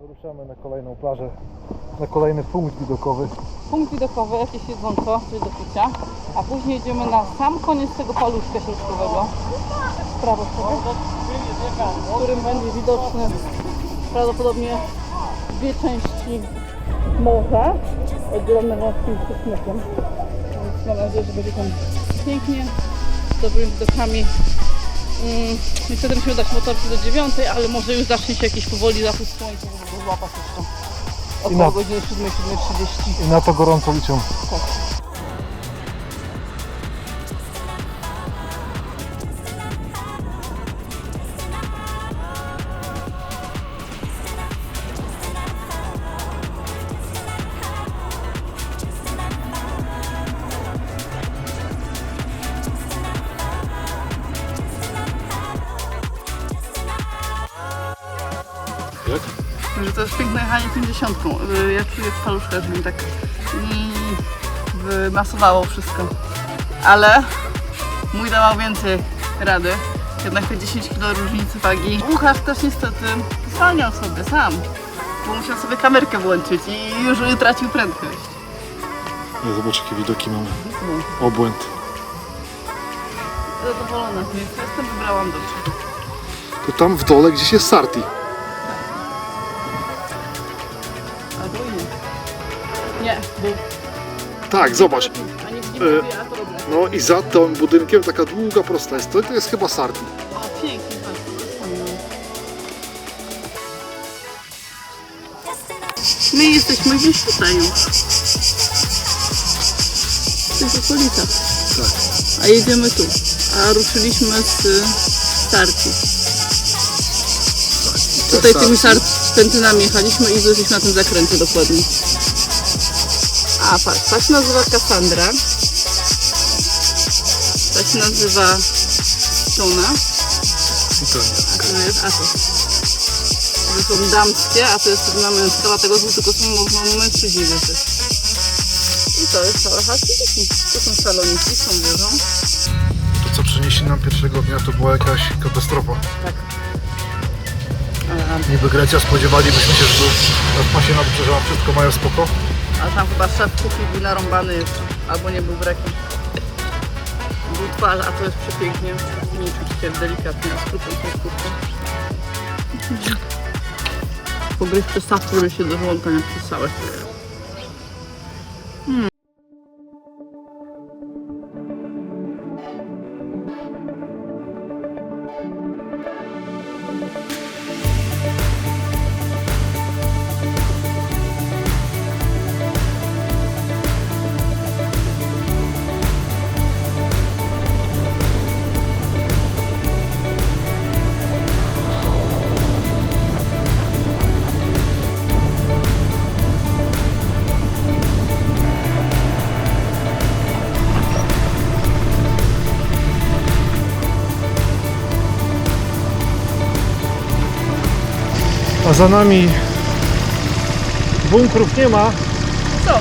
Ruszamy na kolejną plażę, na kolejny punkt widokowy. punkt widokowy, jakieś jedzonko, coś do picia, a później jedziemy na sam koniec tego paluszka środkowego. W prawo sobie, w którym będzie widoczny prawdopodobnie dwie części morza, oddzielone wąskim przesmykiem. Więc mam nadzieję, że będzie tam pięknie, z dobrymi widokami. Mm, niestety musimy dać motorki do dziewiątej, ale może już zacznie się jakiś powoli zachód słońca, złapać jeszcze I na- około godziny 7-7.30. I na to gorąco liczę. Tak. Jak? Że to jest piękne jechanie 50. Y, Ja czuję w paluszkach, że mi tak wymasowało wszystko. Ale mój dawał więcej rady. Jednak te 10 kg różnicy wagi. Łukasz też niestety zwalniał sobie sam. Bo musiał sobie kamerkę włączyć i już tracił prędkość. Nie, zobacz jakie widoki mamy. Obłęd. Zadowolona, jestem, wybrałam dobrze. To tam w dole gdzieś jest Sarti. Nie. Był. Tak, zobacz. A nie widzimy, Y, to robię. No i za tym budynkiem taka długa prosta jest. To, to jest chyba Sarti. O, pięknie, tak. My jesteśmy gdzieś tutaj już. W tych okolicach. Tak. A jedziemy tu. A ruszyliśmy z starci. Tutaj tymi sar- pętynami jechaliśmy i jesteśmy na tym zakręcie dokładnie. A, patrz, ta się nazywa Cassandra. Ta się nazywa Tuna. To A to jest Atos. To są damskie, a to jest jedna męska, dlatego tu tylko są mo- mężczyźni też. I to jest całe Haskity. Tu są saloniki, są wieżą. To co przynieśli nam pierwszego dnia to była jakaś katastrofa. Tak. Niby Grecja spodziewalibyśmy się, że tu na pasie nadbrzeża wszystko mają spoko. A tam chyba szef kuchni był narąbany albo nie był brekiem. Był twarz, a to jest przepięknie. Nie czuć się delikatnie, a tą skórką. Pogryzty sak, który się do żołądka nie. A za nami bunkrów nie ma. Są.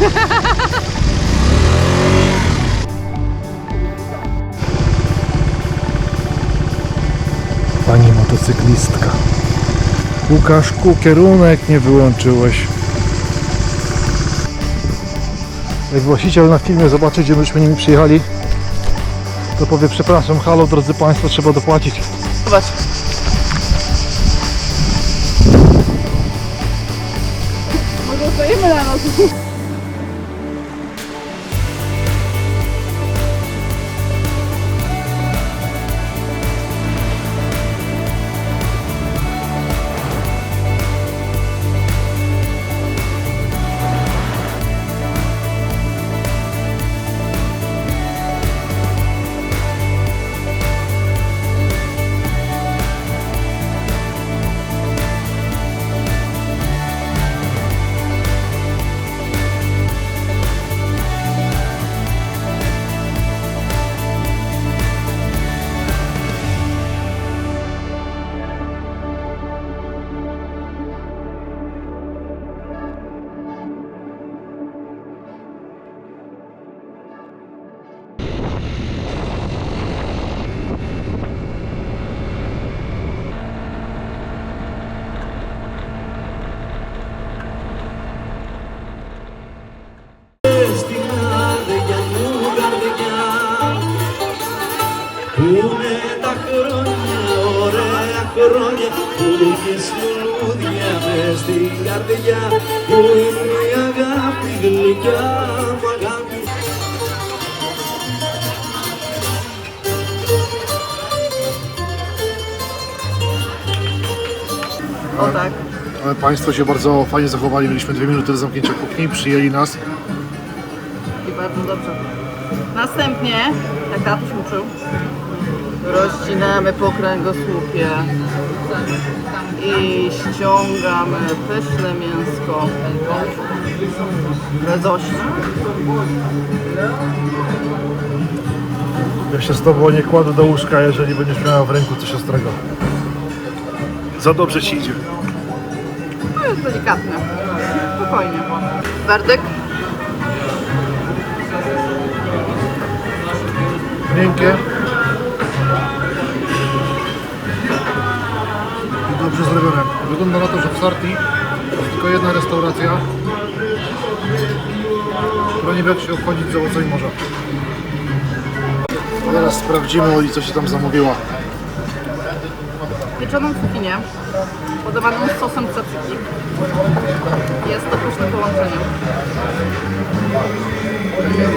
Pani motocyklistka. Łukaszku, kierunek nie wyłączyłeś. Jak właściciel na filmie zobaczy, gdzie myśmy nimi przyjechali, to powie przepraszam, halo drodzy Państwo, trzeba dopłacić. Bastı bas. Motor sayayım mı lan olsun? O tak. Ale Państwo się bardzo fajnie zachowali. Mieliśmy dwie minuty do zamknięcia kuchni, przyjęli nas. I bardzo dobrze. Następnie, jak tatuś uczył, rozcinamy po kręgosłupie i ściągamy pyszne mięsko bez ości. Ja się z Tobą nie kładę do łóżka, jeżeli będziesz miała w ręku coś ostrego. Za dobrze Ci idzie. To jest delikatne. Spokojnie. Werdykt? Miękkie. I dobrze zrobione. Wygląda na to, że w Sarti jest tylko jedna restauracja, wie jak się obchodzić z owocami morza. A Teraz sprawdzimy, Oli, co się tam zamówiła. Pieczoną cukinię podawaną z sosem tzatziki. Jest to pyszne połączenie.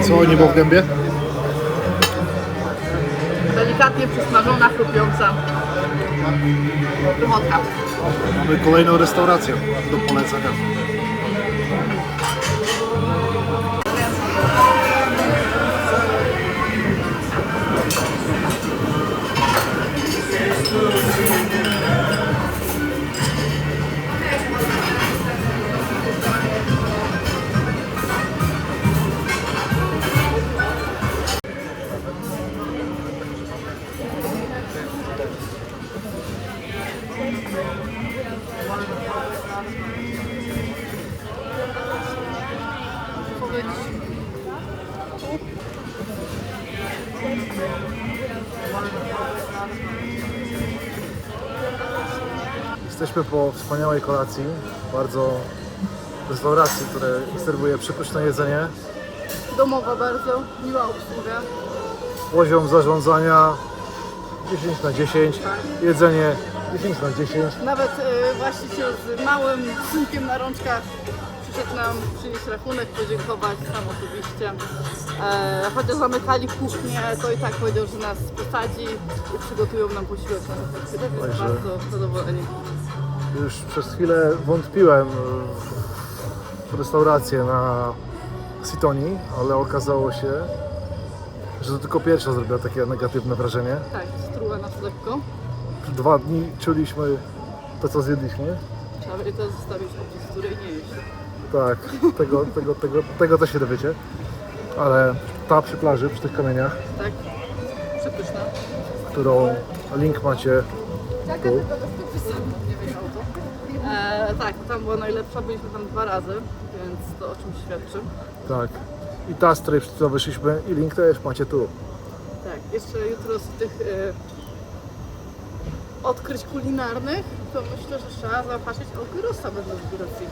Co nie było w gębie? Delikatnie przysmażona, chrupiąca pychotka. Mamy kolejną restaurację do polecenia. Jesteśmy po wspaniałej kolacji, bardzo restauracji, które serwuje przepyszne jedzenie. Domowa bardzo, miła obsługa. Poziom zarządzania 10 na 10, jedzenie 10 na 10. Nawet e, właściciel z małym synkiem na rączkach przyszedł nam przynieść rachunek, podziękować sam osobiście. E, chociaż zamykali kuchnię, to i tak powiedział, że nas posadzi i przygotują nam posiłek na. Tak jest Także- bardzo zadowoleni. Już przez chwilę wątpiłem w restaurację na Sitoni, ale okazało się, że to tylko pierwsza zrobiła takie negatywne wrażenie. Tak, struła nas lekko. Dwa dni czuliśmy to, co zjedliśmy. Trzeba będzie to zostawić opis, której nie jeść. Tak, tego, tego, tego, tego też się dowiecie. Ale ta przy plaży, przy tych kamieniach, Tak? Przepyszna. którą link macie tu. Nie wiem o to. E, tak, tam była najlepsza, byliśmy tam dwa razy, więc to o czymś świadczy. Tak. I ta, z której przed chwilą wyszliśmy i link też macie tu. Tak, jeszcze jutro z tych e, odkryć kulinarnych, to myślę, że trzeba zapatrzeć o gyrosa w Grecji.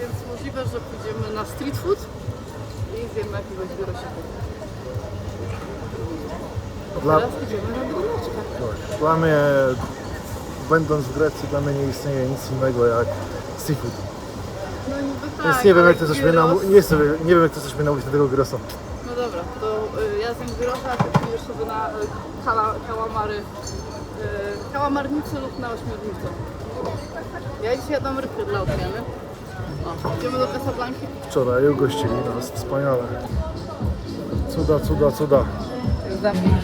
Więc możliwe, że pójdziemy na street food i zjemy jakiegoś gyrosiku. Dla, Teraz idziemy na tak, dla mnie, będąc w Grecji, dla mnie nie istnieje nic innego jak seafood. No niby tak, Więc nie wiem, ale jak ty chcesz mnie gyros- nie, sobie, nie wiem, jak ty chcesz mnie namówić do tego gyrosa. No dobra, to y, ja zjem gyrosa, a ty pójdziesz sobie na y, kala, kałamary, y, kałamarnicy lub na ośmiornicę. Ja dzisiaj jadam rybkę dla odmiany. Idziemy do Casablanki. Wczoraj ugościli nas, wspaniale. Cuda, cuda, cuda. Zamknij.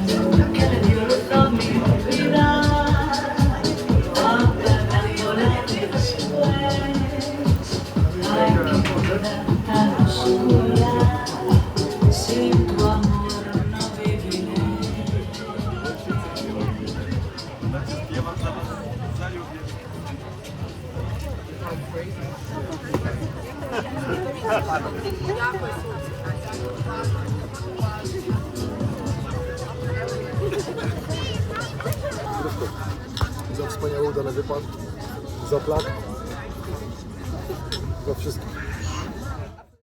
Za wspaniały udany wypad, za plak, za wszystkich.